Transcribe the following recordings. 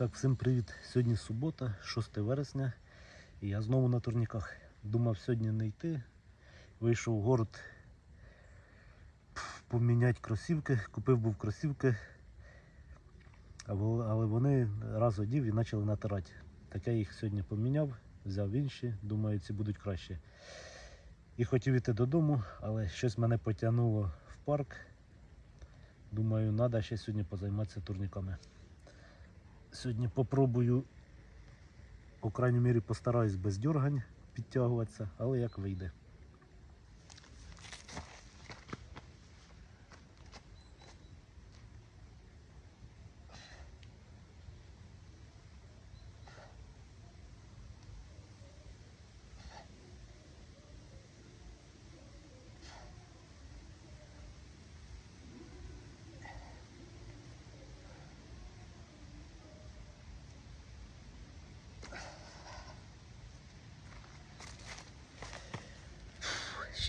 Так, всім привіт. Сьогодні субота, 6 вересня. І я знову на турніках. Думав сьогодні не йти. Вийшов в город поміняти кросівки. Купив був кросівки, але вони раз одів і почали натирати. Так я їх сьогодні поміняв, взяв інші, думаю, ці будуть краще. І хотів іти додому, але щось мене потягнуло в парк. Думаю, треба ще сьогодні позайматися турніками. Сьогодні попробую, по крайній мірі, постараюсь без дергань підтягуватися, але як вийде.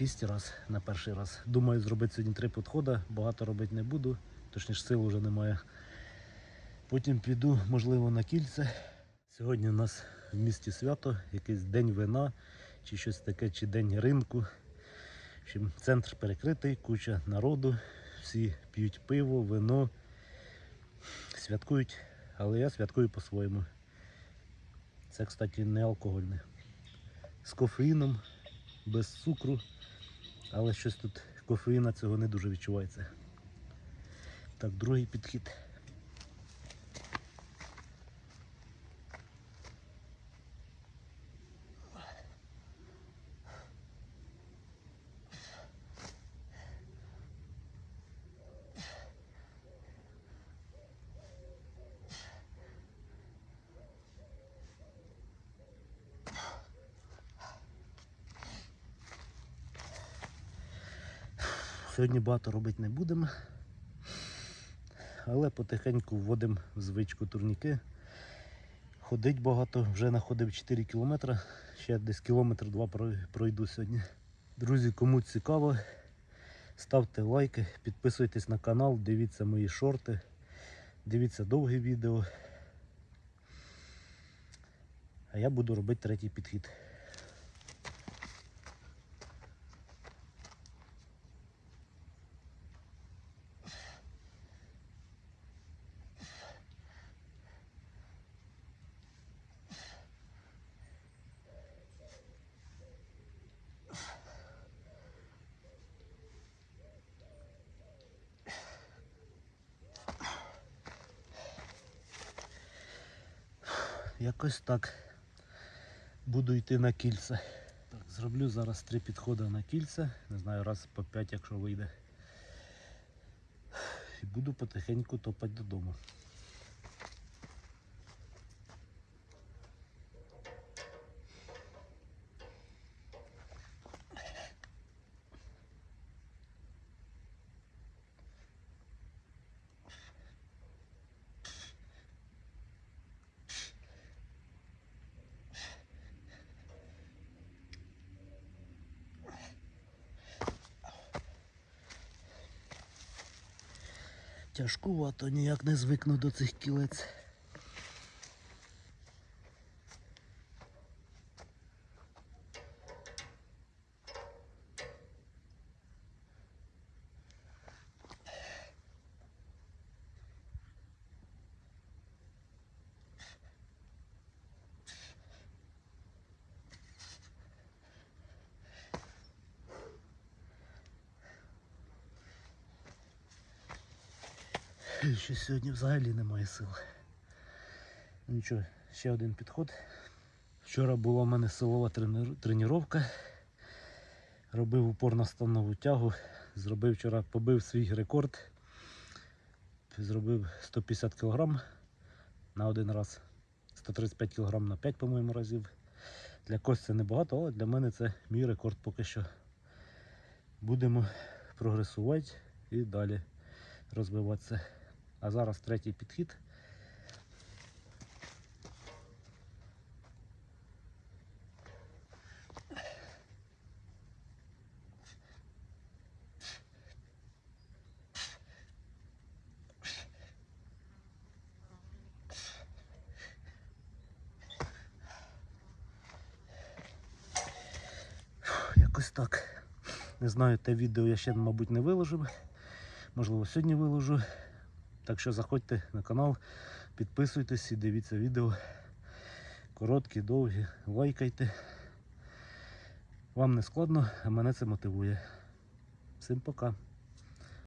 Шість раз на перший раз. Думаю, зробити сьогодні три підходи. Багато робити не буду, точніше сил вже немає. Потім піду, можливо, на кільце. Сьогодні у нас в місті свято, якийсь день вина, чи щось таке, чи день ринку. В центр перекритий, куча народу, всі п'ють пиво, вино, святкують, але я святкую по-своєму. Це, кстати, не алкогольне. З кофеїном, без цукру, але щось тут кофеїна цього не дуже відчувається. Так, другий підхід. Сьогодні багато робити не будемо, але потихеньку вводимо в звичку турніки. Ходить багато, вже находив 4 кілометри, ще десь кілометр два пройду сьогодні. Друзі, кому цікаво, ставте лайки, підписуйтесь на канал, дивіться мої шорти, дивіться довгі відео. А я буду робити третій підхід. Якось так буду йти на кільце. Так, зроблю зараз три підходи на кільце. Не знаю, раз по п'ять, якщо вийде. І буду потихеньку топати додому. Тяжкувато, ніяк не звикну до цих кілець. Що сьогодні взагалі немає сил. Ну Нічого, ще один підход. Вчора була в мене силова тренування. Робив упор на станову тягу. Зробив вчора, побив свій рекорд. Зробив 150 кг на один раз. 135 кг на 5, по-моєму, разів. Для когось це небагато, але для мене це мій рекорд поки що. Будемо прогресувати і далі розвиватися. А зараз третій підхід. Якось так. Не знаю, те відео я ще, мабуть, не виложив. Можливо, сьогодні виложу. Так що заходьте на канал, підписуйтесь і дивіться відео. Короткі, довгі, лайкайте. Вам не складно, а мене це мотивує. Всім пока.